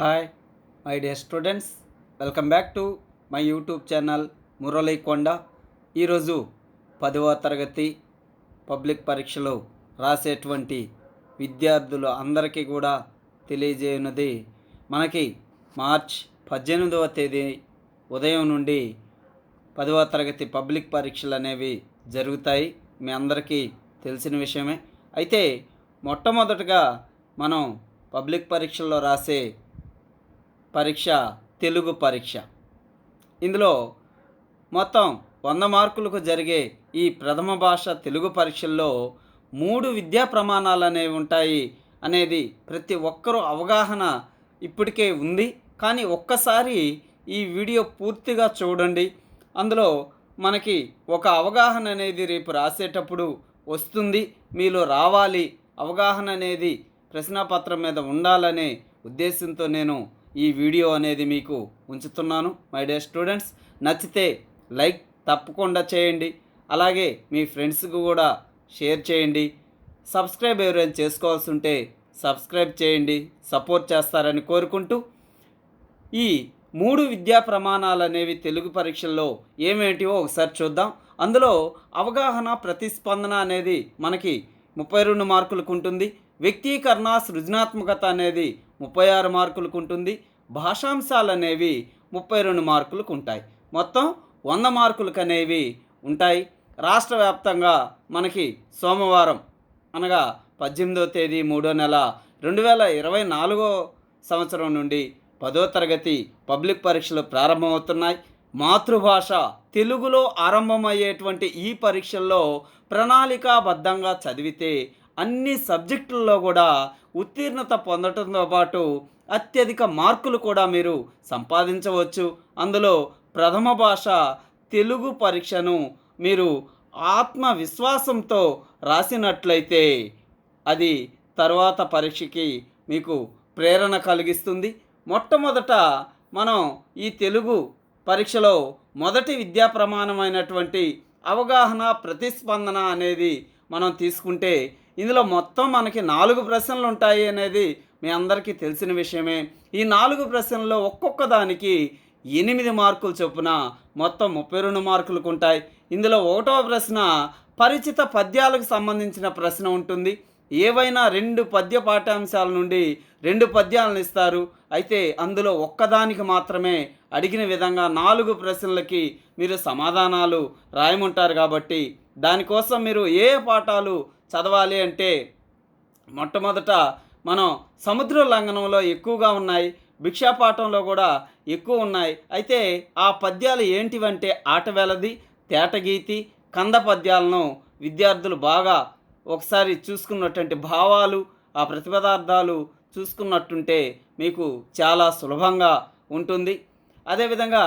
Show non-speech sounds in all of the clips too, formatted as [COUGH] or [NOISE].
Hi my dear students welcome back to my YouTube channel Murali Konda ఈరోజు పదవ తరగతి public పరీక్షలో రాసేటువంటి విద్యార్థులు అందరికీ కూడా తెలియజేయనున్నది. మనకి మార్చ్ పద్దెనిమిదవ తేదీ ఉదయం నుండి పదవ తరగతి పబ్లిక్ పరీక్షలు అనేవి జరుగుతాయి. మీ అందరికీ తెలిసిన విషయమే. అయితే మొట్టమొదటగా మనం పబ్లిక్ పరీక్షల్లో రాసే పరీక్ష తెలుగు పరీక్ష. ఇందులో మొత్తం వంద మార్కులకు జరిగే ఈ ప్రథమ భాష తెలుగు పరీక్షల్లో మూడు విద్యా ప్రమాణాలు అనేవి ఉంటాయి అనేది ప్రతి ఒక్కరూ అవగాహన ఇప్పటికే ఉంది. కానీ ఒక్కసారి ఈ వీడియో పూర్తిగా చూడండి. అందులో మనకి ఒక అవగాహన అనేది రేపు రాసేటప్పుడు వస్తుంది. మీలో రావాలి. అవగాహన అనేది ప్రశ్నాపత్రం మీద ఉండాలనే ఉద్దేశంతో నేను ఈ వీడియో అనేది మీకు ఉంచుతున్నాను మై డియర్ స్టూడెంట్స్ నచ్చితే లైక్ తప్పకుండా చేయండి. అలాగే మీ ఫ్రెండ్స్కి కూడా షేర్ చేయండి. సబ్స్క్రైబ్ ఎవరైనా చేసుకోవాల్సి ఉంటే సబ్స్క్రైబ్ చేయండి సపోర్ట్ చేస్తారని కోరుకుంటూ ఈ మూడు విద్యా ప్రమాణాలు అనేవి తెలుగు పరీక్షల్లో ఏమేంటివో ఒకసారి చూద్దాం. అందులో అవగాహన ప్రతిస్పందన అనేది మనకి ముప్పై రెండు మార్కులకు ఉంటుంది. వ్యక్తీకరణ సృజనాత్మకత అనేది ముప్పై ఆరు మార్కులకు ఉంటుంది భాషాంశాలు అనేవి ముప్పై రెండు మార్కులకు ఉంటాయి మొత్తం వంద మార్కులకు అనేవి ఉంటాయి. రాష్ట్ర వ్యాప్తంగా మనకి సోమవారం అనగా పద్దెనిమిదో తేదీ మూడో నెల రెండు వేల ఇరవై నాలుగో సంవత్సరం నుండి పదో తరగతి పబ్లిక్ పరీక్షలు ప్రారంభమవుతున్నాయి. మాతృభాష తెలుగులో ఆరంభమయ్యేటువంటి ఈ పరీక్షల్లో ప్రణాళికాబద్ధంగా చదివితే అన్ని సబ్జెక్టుల్లో కూడా ఉత్తీర్ణత పొందడంతో పాటు అత్యధిక మార్కులు కూడా మీరు సంపాదించవచ్చు. అందులో ప్రథమ భాష తెలుగు పరీక్షను మీరు ఆత్మవిశ్వాసంతో రాసినట్లయితే అది తర్వాత పరీక్షకి మీకు ప్రేరణ కలిగిస్తుంది. మొట్టమొదట మనం ఈ తెలుగు పరీక్షలో మొదటి విద్యా ప్రమాణమైనటువంటి అవగాహన ప్రతిస్పందన అనేది మనం తీసుకుంటే ఇందులో మొత్తం మనకి నాలుగు ప్రశ్నలు ఉంటాయి అనేది మీ అందరికీ తెలిసిన విషయమే. ఈ నాలుగు ప్రశ్నల్లో ఒక్కొక్క దానికి ఎనిమిది మార్కులు చొప్పున మొత్తం ముప్పై రెండు మార్కులకు ఉంటాయి ఇందులో ఒకటవ ప్రశ్న పరిచిత పద్యాలకు సంబంధించిన ప్రశ్న ఉంటుంది. ఏవైనా రెండు పద్య పాఠ్యాంశాల నుండి రెండు పద్యాలను ఇస్తారు. అయితే అందులో ఒక్కదానికి మాత్రమే అడిగిన విధంగా నాలుగు ప్రశ్నలకి మీరు సమాధానాలు రాయమంటారు కాబట్టి దానికోసం మీరు ఏ పాఠాలు చదవాలి అంటే మొట్టమొదట మనం సముద్ర లంఘనంలో ఎక్కువగా ఉన్నాయి భిక్షాపాఠంలో కూడా ఎక్కువ ఉన్నాయి. అయితే ఆ పద్యాలు ఏంటివంటే ఆటవేలది తేటగీతి కంద పద్యాలను విద్యార్థులు బాగా ఒకసారి చూసుకున్నటువంటి భావాలు ఆ ప్రతిపదార్థాలు చూసుకున్నట్టుంటే మీకు చాలా సులభంగా ఉంటుంది. అదేవిధంగా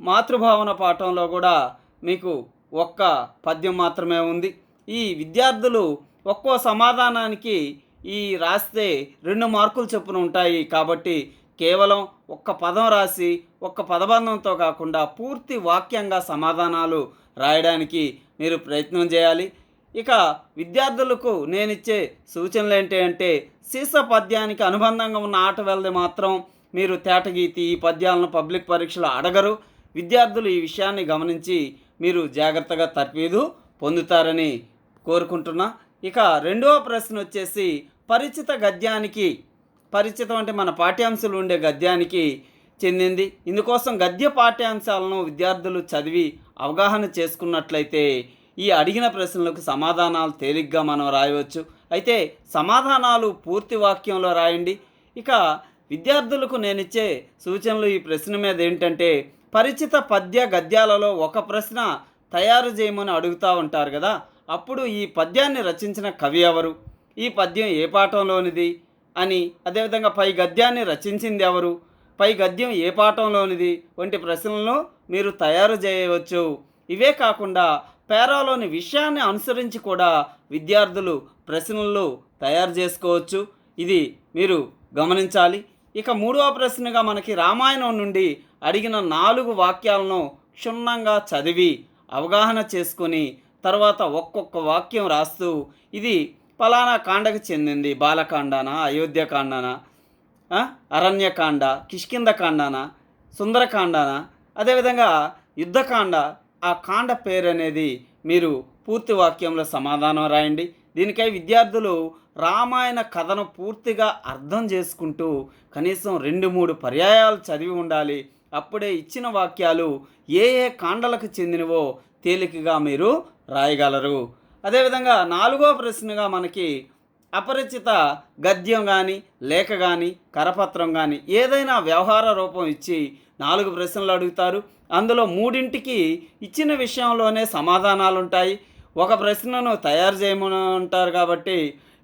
మాతృభావన పాఠంలో కూడా మీకు ఒక్క పద్యం మాత్రమే ఉంది. ఈ విద్యార్థులు ఒక్కో సమాధానానికి ఈ రాస్తే రెండు మార్కులు చొప్పున ఉంటాయి. కాబట్టి కేవలం ఒక్క పదం రాసి ఒక్క పదబంధంతో కాకుండా పూర్తి వాక్యంగా సమాధానాలు రాయడానికి మీరు ప్రయత్నం చేయాలి. ఇక విద్యార్థులకు నేనిచ్చే సూచనలు ఏంటి అంటే శీర్ష పద్యానికి అనుబంధంగా ఉన్న ఆట వెళ్ళి మాత్రం మీరు తేటగీతి ఈ పద్యాలను పబ్లిక్ పరీక్షలు అడగరు. విద్యార్థులు ఈ విషయాన్ని గమనించి మీరు జాగ్రత్తగా తర్పీదు పొందుతారని కోరుకుంటున్నా. ఇక రెండవ ప్రశ్న వచ్చేసి పరిచిత గద్యానికి పరిచితం అంటే మన పాఠ్యాంశాలు ఉండే గద్యానికి చెందింది. ఇందుకోసం గద్య పాఠ్యాంశాలను విద్యార్థులు చదివి అవగాహన చేసుకున్నట్లయితే ఈ అడిగిన ప్రశ్నలకు సమాధానాలు తేలిగ్గా మనం రాయవచ్చు. అయితే సమాధానాలు పూర్తి వాక్యంలో రాయండి. ఇక విద్యార్థులకు నేను ఇచ్చే సూచనలు ఈ ప్రశ్న మీద ఏంటంటే పరిచిత పద్య గద్యాలలో ఒక ప్రశ్న తయారు చేయమని అడుగుతూ ఉంటారు కదా అప్పుడు ఈ పద్యాన్ని రచించిన కవి ఎవరు? ఈ పద్యం ఏ పాఠంలోనిది? అని అదేవిధంగా పై గద్యాన్ని రచించింది ఎవరు? పై గద్యం ఏ పాఠంలోనిది? వంటి ప్రశ్నలను మీరు తయారు చేయవచ్చు. ఇవే కాకుండా పేరాలోని విషయాన్ని అనుసరించి కూడా విద్యార్థులు ప్రశ్నలు తయారు చేసుకోవచ్చు. ఇది మీరు గమనించాలి. ఇక మూడవ ప్రశ్నగా మనకి రామాయణం నుండి అడిగిన నాలుగు వాక్యాలను క్షుణ్ణంగా చదివి అవగాహన చేసుకొని తర్వాత ఒక్కొక్క వాక్యం రాస్తూ ఇది ఫలానా కాండకు చెందింది బాలకాండానా అయోధ్యకాండానా అరణ్యకాండ కిష్కిందకాండానా సుందరకాండానా? అదేవిధంగా యుద్ధకాండ ఆ కాండ పేరు అనేది మీరు పూర్తి వాక్యంలో సమాధానం రాయండి. దీనికై విద్యార్థులు రామాయణ కథను పూర్తిగా అర్థం చేసుకుంటూ కనీసం రెండు మూడు పర్యాయాలు చదివి ఉండాలి. అప్పుడే ఇచ్చిన వాక్యాలు ఏ ఏ కాండలకు చెందినవో తేలికగా మీరు రాయగలరు. అదేవిధంగా నాలుగో ప్రశ్నగా మనకి అపరిచిత గద్యం కానీ లేఖ కానీ కరపత్రం కానీ ఏదైనా వ్యవహార రూపం ఇచ్చి నాలుగు ప్రశ్నలు అడుగుతారు. అందులో మూడింటికి ఇచ్చిన విషయంలోనే సమాధానాలు ఉంటాయి ఒక ప్రశ్నను తయారు చేయమని ఉంటారు కాబట్టి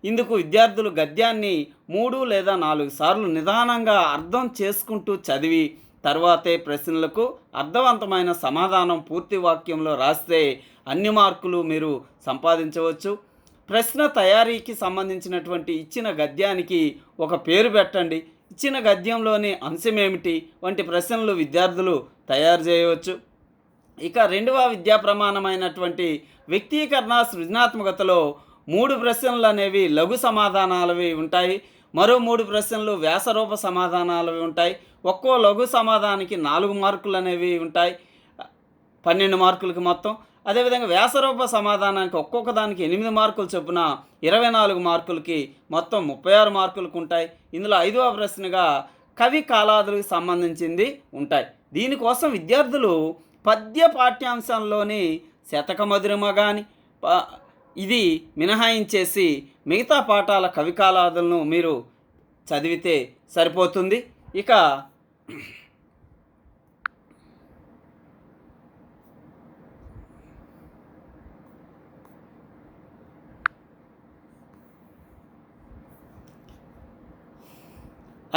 ఇందుకు విద్యార్థులు గద్యాన్ని మూడు లేదా నాలుగు సార్లు నిదానంగా అర్థం చేసుకుంటూ చదివి తర్వాతే ప్రశ్నలకు అర్థవంతమైన సమాధానం పూర్తి వాక్యంలో రాస్తే అన్ని మార్కులు మీరు సంపాదించవచ్చు. ప్రశ్న తయారీకి సంబంధించినటువంటి ఇచ్చిన గద్యానికి ఒక పేరు పెట్టండి. ఇచ్చిన గద్యంలోని అంశం ఏమిటి? వంటి ప్రశ్నలు విద్యార్థులు తయారు చేయవచ్చు. ఇక రెండవ విద్యా ప్రమాణమైనటువంటి వ్యక్తీకరణ సృజనాత్మకతలో మూడు ప్రశ్నలు అనేవి లఘు సమాధానాలవి ఉంటాయి. మరో మూడు ప్రశ్నలు వ్యాసరూప సమాధానాలు ఉంటాయి. ఒక్కో లఘు సమాధానానికి నాలుగు మార్కులు అనేవి ఉంటాయి. పన్నెండు మార్కులకి మొత్తం. అదేవిధంగా వ్యాసరూప సమాధానానికి ఒక్కొక్క దానికి ఎనిమిది మార్కులు చొప్పున ఇరవై నాలుగు మార్కులకి మొత్తం ముప్పై ఆరు మార్కులకు ఉంటాయి. ఇందులో ఐదవ ప్రశ్నగా కవి కాలాదులకు సంబంధించింది ఉంటాయి. దీనికోసం విద్యార్థులు పద్య పాఠ్యాంశంలోని శతకమధురమ కానీ ఇది మినహాయించేసి మిగతా పాఠాల కవికాలాదులను మీరు చదివితే సరిపోతుంది. ఇక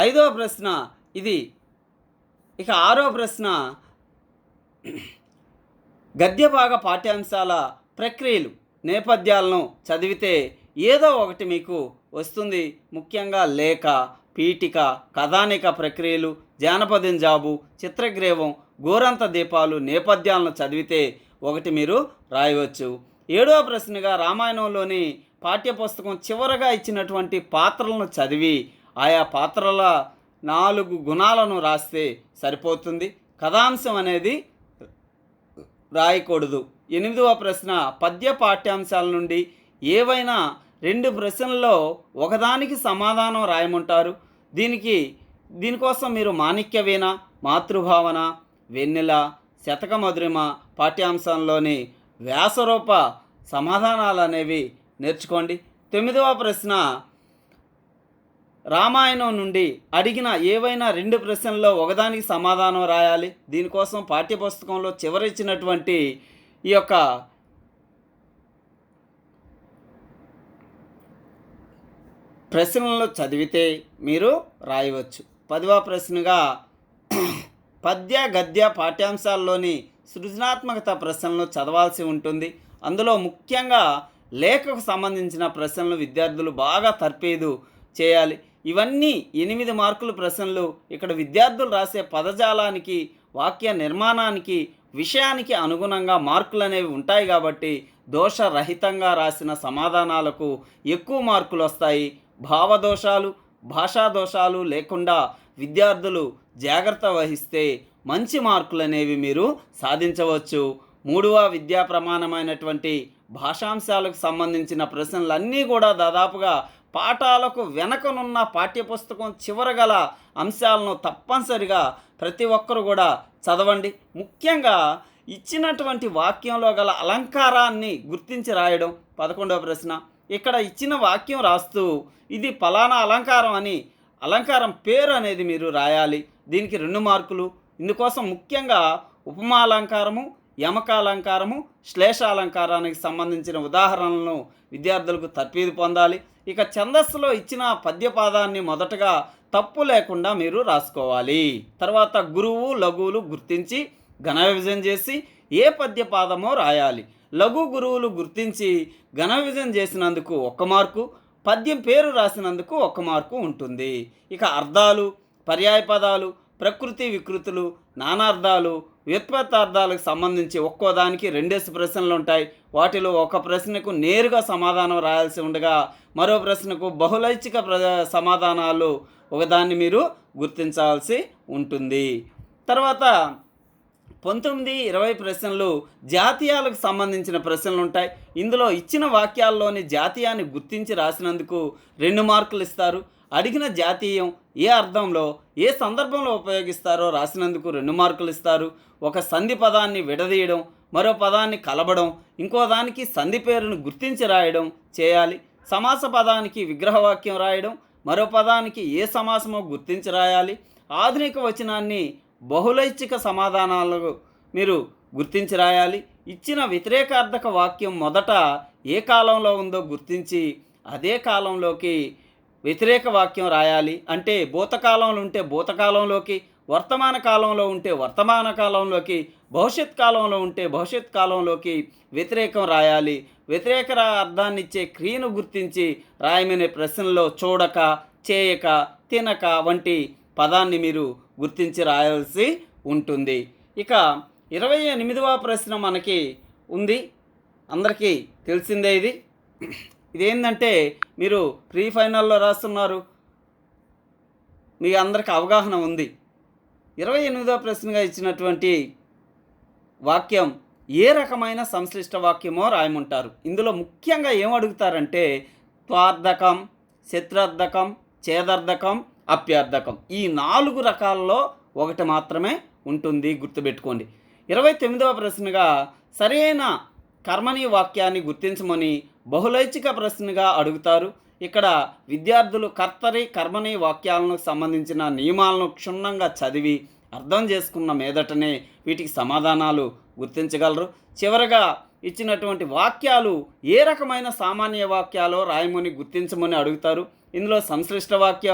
ఐదవ ప్రశ్న ఇది. ఇక ఆరో ప్రశ్న. గద్యభాగ పాఠ్యాంశాల ప్రక్రియలు. నేపథ్యాలను చదివితే ఏదో ఒకటి మీకు వస్తుంది. ముఖ్యంగా లేఖ పీఠిక కథానిక ప్రక్రియలు జానపదం జాబు చిత్రగ్రీవం గోరంత దీపాలు నేపథ్యాలను చదివితే ఒకటి మీరు రాయవచ్చు. ఏడవ ప్రశ్నగా రామాయణంలోని పాఠ్యపుస్తకం చివరగా ఇచ్చినటువంటి పాత్రలను చదివి ఆయా పాత్రల నాలుగు గుణాలను రాస్తే సరిపోతుంది. కథాంశం అనేది రాయకూడదు. ఎనిమిదవ ప్రశ్న పద్య పాఠ్యాంశాల నుండి ఏవైనా రెండు ప్రశ్నల్లో ఒకదానికి సమాధానం రాయమంటారు? దీనికి దీనికోసం మీరు మాణిక్యవేన మాతృభావన వెన్నెల శతక మధురిమ పాఠ్యాంశంలోని వ్యాసరూప సమాధానాలు అనేవి నేర్చుకోండి. తొమ్మిదవ ప్రశ్న రామాయణం నుండి అడిగిన ఏవైనా రెండు ప్రశ్నల్లో ఒకదానికి సమాధానం రాయాలి. దీనికోసం పాఠ్యపుస్తకంలో చివరిచ్చినటువంటి ఈ యొక్క ప్రశ్నలు చదివితే మీరు రాయవచ్చు. పదవ ప్రశ్నగా [CLEARS THROAT] పద్య గద్య పాఠ్యాంశాల్లోని సృజనాత్మకత ప్రశ్నలను చదవాల్సి ఉంటుంది. అందులో ముఖ్యంగా లేఖకు సంబంధించిన ప్రశ్నలు విద్యార్థులు బాగా తర్పేదు చేయాలి. ఇవన్నీ ఎనిమిది మార్కుల ప్రశ్నలు ఇక్కడ విద్యార్థులు రాసే పదజాలానికి వాక్య నిర్మాణానికి విషయానికి అనుగుణంగా మార్కులు అనేవి ఉంటాయి కాబట్టి దోషరహితంగా రాసిన సమాధానాలకు ఎక్కువ మార్కులు వస్తాయి. భావదోషాలు భాషా దోషాలు లేకుండా విద్యార్థులు జాగ్రత్త వహిస్తే మంచి మార్కులు అనేవి మీరు సాధించవచ్చు. మూడవ విద్యా ప్రమాణమైనటువంటి భాషాంశాలకు సంబంధించిన ప్రశ్నలన్నీ కూడా దాదాపుగా పాఠాలకు వెనకనున్న పాఠ్యపుస్తకం చివరగల అంశాలను తప్పనిసరిగా ప్రతి ఒక్కరు కూడా చదవండి. ముఖ్యంగా ఇచ్చినటువంటి వాక్యంలో గల అలంకారాన్ని గుర్తించి రాయడం పదకొండవ ప్రశ్న. ఇక్కడ ఇచ్చిన వాక్యం రాస్తూ ఇది ఫలానా అలంకారం అని అలంకారం పేరు అనేది మీరు రాయాలి. దీనికి రెండు మార్కులు. ఇందుకోసం ముఖ్యంగా ఉపమాలంకారము యమకాలంకారము శ్లేషాలంకారానికి సంబంధించిన ఉదాహరణలను విద్యార్థులకు తర్పీదు పొందాలి. ఇక ఛందస్సులో ఇచ్చిన పద్యపాదాన్ని మొదటగా తప్పు లేకుండా మీరు రాసుకోవాలి. తర్వాత గురువు లఘువులు గుర్తించి ఘన విభజన చేసి ఏ పద్యపాదమో రాయాలి. లఘు గురువులు గుర్తించి ఘన విభజన చేసినందుకు ఒక మార్కు పద్యం పేరు రాసినందుకు ఒక మార్కు ఉంటుంది. ఇక అర్థాలు పర్యాయ పదాలు ప్రకృతి వికృతులు నానార్థాలు వ్యుత్పత్తార్థాలకు సంబంధించి ఒక్కో దానికి రెండేసి ప్రశ్నలు ఉంటాయి. వాటిలో ఒక ప్రశ్నకు నేరుగా సమాధానం రాయాల్సి ఉండగా మరో ప్రశ్నకు బహుళైచ్ఛిక ప్ర సమాధానాలు ఒకదాన్ని మీరు గుర్తించాల్సి ఉంటుంది. తర్వాత పంతొమ్మిది ఇరవై ప్రశ్నలు జాతీయాలకు సంబంధించిన ప్రశ్నలు ఉంటాయి. ఇందులో ఇచ్చిన వాక్యాల్లోని జాతీయాన్ని గుర్తించి రాసినందుకు రెండు మార్కులు ఇస్తారు. అడిగిన జాతీయం ఏ అర్థంలో ఏ సందర్భంలో ఉపయోగిస్తారో రాసినందుకు రెండు మార్కులు ఇస్తారు. ఒక సంధి పదాన్ని విడదీయడం మరో పదాన్ని కలపడం ఇంకో దానికి సంధి పేరును గుర్తించి రాయడం చేయాలి. సమాస పదానికి విగ్రహవాక్యం రాయడం మరో పదానికి ఏ సమాసమో గుర్తించి రాయాలి. ఆధునిక వచనాన్ని బహుళైచ్ఛిక సమాధానాలు మీరు గుర్తించి రాయాలి. ఇచ్చిన వ్యతిరేకార్థక వాక్యం మొదట ఏ కాలంలో ఉందో గుర్తించి అదే కాలంలోకి వ్యతిరేక వాక్యం రాయాలి. అంటే భూతకాలంలో ఉంటే భూతకాలంలోకి వర్తమాన కాలంలో ఉంటే వర్తమాన కాలంలోకి భవిష్యత్ కాలంలో ఉంటే భవిష్యత్ కాలంలోకి వ్యతిరేకం రాయాలి. వ్యతిరేక అర్థాన్ని ఇచ్చే క్రియను గుర్తించి రాయమనే ప్రశ్నలో చూడక చేయక తినక వంటి పదాన్ని మీరు గుర్తించి రాయాల్సి ఉంటుంది. ఇక ఇరవై ఎనిమిదవ ప్రశ్న మనకి ఉంది. అందరికీ తెలిసిందే ఇది. ఇదేంటంటే మీరు ప్రీ ఫైనల్లో రాస్తున్నారు. మీ అందరికి అవగాహన ఉంది. ఇరవై ఎనిమిదవ ప్రశ్నగా ఇచ్చినటువంటి వాక్యం ఏ రకమైన సంశ్లిష్ట వాక్యమో రాయమంటారు. ఇందులో ముఖ్యంగా ఏం అడుగుతారంటే త్వార్థకం శత్రార్థకం చేదార్థకం అప్యార్థకం. ఈ నాలుగు రకాల్లో ఒకటి మాత్రమే ఉంటుంది గుర్తుపెట్టుకోండి. ఇరవై తొమ్మిదవ ప్రశ్నగా సరైన కర్మని వాక్యాన్ని గుర్తించమని బహుళైచ్ఛిక ప్రశ్నగా అడుగుతారు. ఇక్కడ విద్యార్థులు కర్తరి కర్మని వాక్యాలను సంబంధించిన నియమాలను క్షుణ్ణంగా చదివి అర్థం చేసుకున్న మీదటనే వీటికి సమాధానాలు గుర్తించగలరు. చివరగా ఇచ్చినటువంటి వాక్యాలు ఏ రకమైన సామాన్య వాక్యాలో రాయమని గుర్తించమని అడుగుతారు. ఇందులో సంశ్లిష్ట వాక్య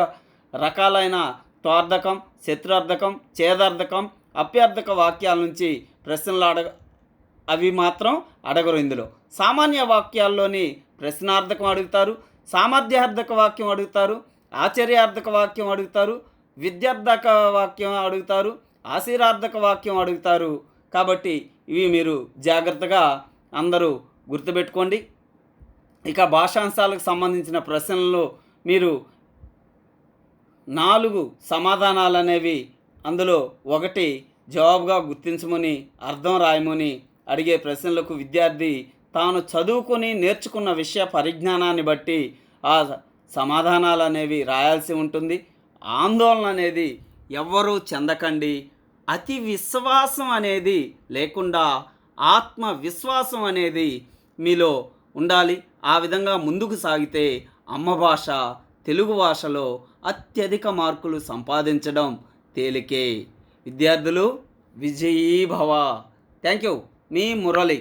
రకాలైన త్వార్థకం శత్రుర్థకం చేదార్థకం అప్యార్థక వాక్యాల నుంచి ప్రశ్నలు అడగ అవి మాత్రం అడగరు ఇందులో. సామాన్య వాక్యాల్లోని ప్రశ్నార్థకం అడుగుతారు సామర్థ్యార్థక వాక్యం అడుగుతారు ఆశ్చర్యార్థక వాక్యం అడుగుతారు విద్యార్థక వాక్యం అడుగుతారు ఆశీరార్థక వాక్యం అడుగుతారు. కాబట్టి ఇవి మీరు జాగ్రత్తగా అందరూ గుర్తుపెట్టుకోండి. ఇక భాషాంశాలకు సంబంధించిన ప్రశ్నలు మీరు నాలుగు సమాధానాలు అనేవి అందులో ఒకటి జవాబుగా గుర్తించమని అర్థం రాయమని అడిగే ప్రశ్నలకు విద్యార్థి తాను చదువుకొని నేర్చుకున్న విషయ పరిజ్ఞానాన్ని బట్టి ఆ సమాధానాలు అనేవి రాయాల్సి ఉంటుంది. ఆందోళన అనేది ఎవ్వరూ చెందకండి. అతి విశ్వాసం అనేది లేకుండా ఆత్మవిశ్వాసం అనేది మీలో ఉండాలి. ఆ విధంగా ముందుకు సాగితే అమ్మ భాష తెలుగు భాషలో అత్యధిక మార్కులు సంపాదించడం తేలికే. విద్యార్థులు విజయీభవ. Thank you. మీ మురళి